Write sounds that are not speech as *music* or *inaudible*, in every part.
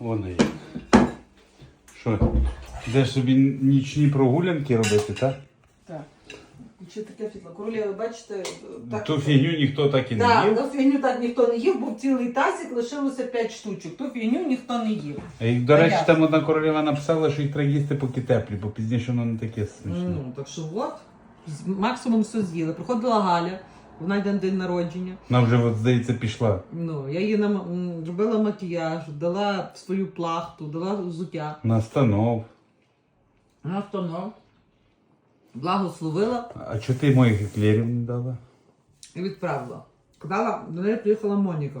Воно є. Що? Йдеш собі нічні прогулянки робити, так? Так. Чи таке фітло? Королєва, бачите, так. Ту фігню ніхто так і не Так, їв. ту фігню так ніхто не їв, був цілий тазик, лишилося 5 штучок. Ту фігню ніхто не їв. А як, до речі, як? там одна королева написала, що їх треба їсти поки теплі, бо пізніше воно не таке смачне. Ну, так що от, з- максимум все з'їли. Приходила Галя, вона йде на день народження. Вона вже, от, здається, пішла. Ну, я їй нам робила макіяж, дала свою плахту, дала взуття. Настанов. Вона втонув, благословила А чого ти моїх еклерів не дала? і відправила. Казала, до неї приїхала Моніка.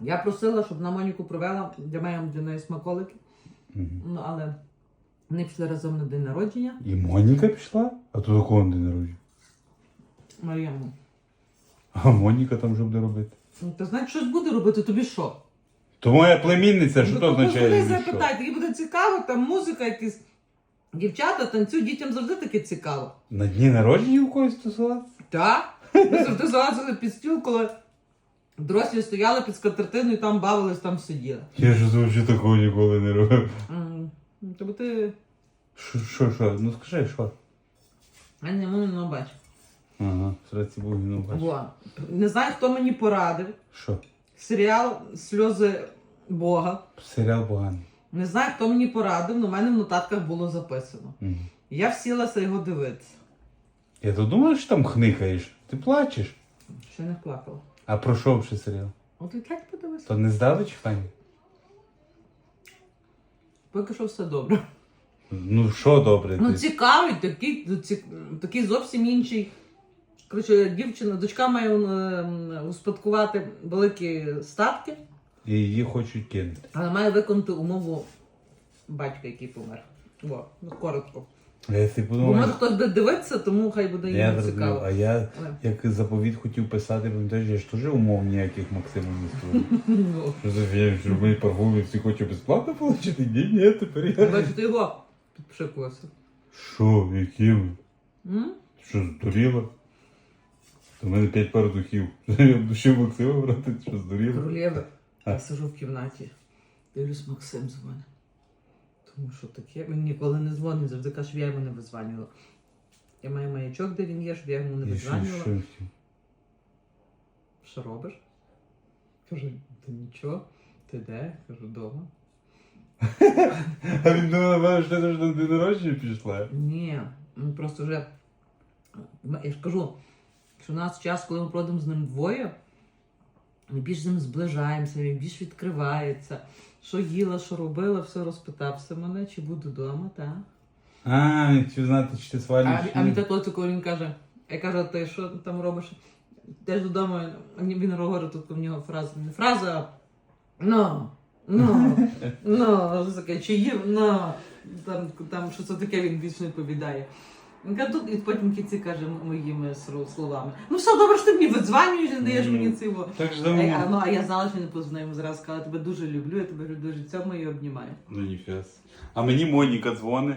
Я просила, щоб на Моніку провела, для мене для неї смаколики. Мгм. Ну, але вони пішли разом на день народження. І Моніка пішла? А то до кого день народження? Мар'яну. А Моніка там що буде робити? Ну, Ти знаєш, щось буде робити, тобі що? То моя племінниця, що Ну, то означає? позвони, що? тобі буде цікаво, там музика якась. Дівчата танцюють, дітям завжди таке цікаво. На дні народження у когось тусуватися? Так? Ми завжди залазили під стіл, коли дорослі стояли під скатертиною і там бавились, там сиділи. Я ж взагалі такого ніколи не робив. М, Тобто ти. Що, що, що? Ну скажи, що? Я не можу не бачу. Ага, сраці був ну бачиш. Во. Не знаю, хто мені порадив. Що? Серіал Сльози Бога. Серіал поганий. Не знаю, хто мені порадив, але в мене в нотатках було записано. Мгм. Я всілася його дивитися. Я то думаю, що там хникаєш. Ти плачеш. Ще не плакала. А про що вже серіал? От і так подивися. То не здали читання? Поки що все добре. Ну що добре? Ну, ти? цікавий, такий, ну, ці- такий зовсім інший. Коротше, дівчина, дочка має ем, успадкувати великі статки, І її хочуть кинути. але має виконати умову батька, який помер. О, ну, коротко. А я си Бо може хтось буде дивитися, тому хай буде я йому зрозумів, цікаво. а я як заповіт хотів писати, пам'ятаєш, я ж теж умов ніяких Максиму не створив. *laughs* Ну, Що за ми паргуємо, всі хочуть безплатно отримати? Ні, ні, тепер я. Бачите, його підпшикувався. Що, які ви? М? Що, здуріла? У мене п'ять пар духів. *laughs* Я в душі Максима брати, що здуріла? Королєва. Я сижу в кімнаті, дивлюсь, Максим дзвонить. Тому що таке, він ніколи не дзвонить, завжди каже, щоб я йому не визванювала. Я маю маячок, де він є, щоб я йому не що, визванювала. що? Що робиш? Кажу, ти нічого, ти де? Кажу, вдома. А він думав, що ти ж на день народження пішла. Ні, ну просто вже. Я ж кажу, що у нас час, коли ми проводимо з ним двоє, ми більш з ним зближаємося, він більш відкривається. Що їла, що робила, все розпитався мене, чи буду вдома, так. А, хотів знати, чи ти А, свалюєш. а він так от, коли він каже, я кажу, ти що там робиш? Теж додому, він- говорить, тут в нього фраза, не фраза, а ну, ну, ну, що таке, чи їв, ну, там, там що це таке, він більше не відповідає. Він каже, тут, і потім кінці каже моїми словами. Ну все добре, що ти мені видзванюєш, не даєш мені цього. Так ж А, ну, а я знала, що він познайомив зразу, сказала, тебе дуже люблю, я тебе дуже цьому і обнімаю. Ну ніфіас. А мені Моніка дзвонить.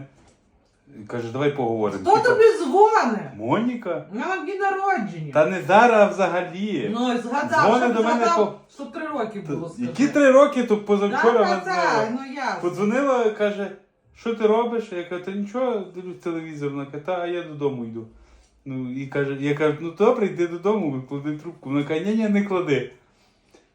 Каже, давай поговоримо. Хто тобі дзвонить? Моніка? На дні народження. Та не зараз, а взагалі. Ну, згадав, Дзвони що до мене згадав, що три роки було. скажи. Які три роки, то позавчора так, так, ну я. Подзвонила, каже, що ти робиш? Я кажу, та нічого, дивлюсь телевізор, вона каже, та а я додому йду. Ну і каже, я кажу, ну добре, йди додому, клади трубку. Вона каже, ні, ні, не клади.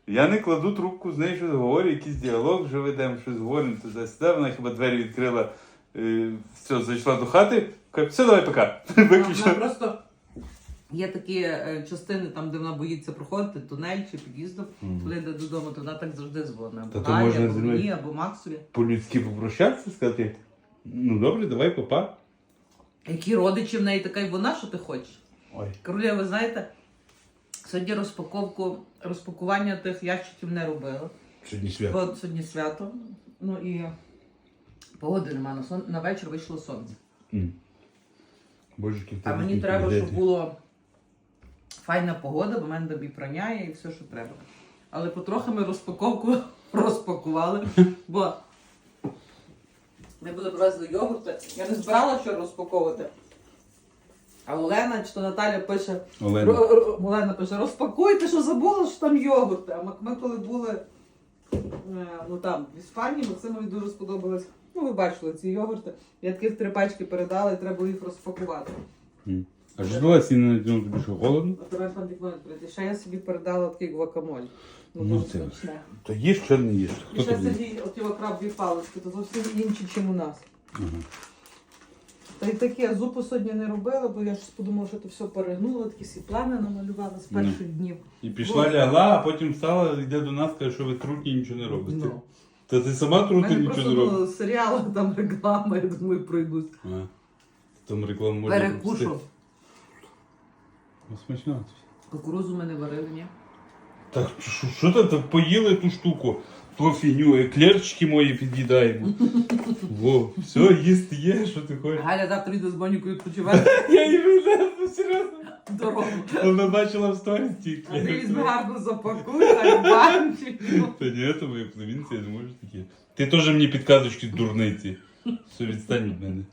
Я не кладу трубку, з нею щось говорю, якийсь діалог вже ведемо, щось говоримо туди-сюди. Вона хіба двері відкрила, е, все, зайшла до хати, каже, все, давай пока. *laughs* Вона Виключила. просто є такі е, частини, там, де вона боїться проходити, тунель чи під'їздом, коли йде додому, то вона так завжди дзвонить. Або можна або мені, або Максові. По-людськи попрощатися, сказати, ну добре, давай, папа. Які родичі в неї така, і вона, що ти хочеш? Ой. Королева, ви знаєте, сьогодні розпаковку, розпакування тих ящиків не робила. Сьогодні свято. Бо сьогодні свято. Ну і погоди нема. На, сон... на вечір вийшло сонце. М. Божечки, А мені треба, щоб було файна погода, бо мене тобі прання є і все, що треба. Але потрохи ми розпаковку *laughs* розпакували, бо ми були привезли йогурти. Я не збирала що розпаковувати. А Олена чи то Наталя пише, Олена. Ро- Ро- Олена пише, розпакуйте, що забула, що там йогурти. А ми, ми коли були Е, Ну там, в Іспанії Максимові дуже сподобалось. Ну, ви бачили ці йогурти. Я таких три пачки передала і треба було їх розпакувати. М. А що була сіна на цьому тобі що пан. Ще я собі передала такий гвакамоль. Ну, Ну, дуже це- смачне. То їж, що не їш. І Хто ще тобі? Сергій, от його крабові палички, то зовсім інші, ніж у нас. Ага. Та й таке, зупу сьогодні не робила, бо я ж подумала, що ти все перегнула, такі всі плани намалювала з Ну. перших днів. І пішла лягла, а потім встала, йде до нас, каже, що ви трутні нічого не робите. Ну. Та ти сама У мене нічого просто не робиш. ну, серіали, там реклама, я думаю, пройдусь. А. Там рекламу можна пропустити. Перекушу. Ну, смачно. Кукурузу ми не варили, ні? Так що, що ти так поїли ту штуку? Ту фігню, еклерчики мої під'їдаємо. *laughs* Во, все, їсти є, що ти хочеш. Галя завтра йде з Бонікою відпочивати *laughs* Я її ну серйозно. дорогу. Вона бачила в сторіс ті А візьми гарно запакуй, хай банчик. Та ні, то мої племінці, я не можу такі. Ти теж мені підказочки дурниці. Все, відстань від мене.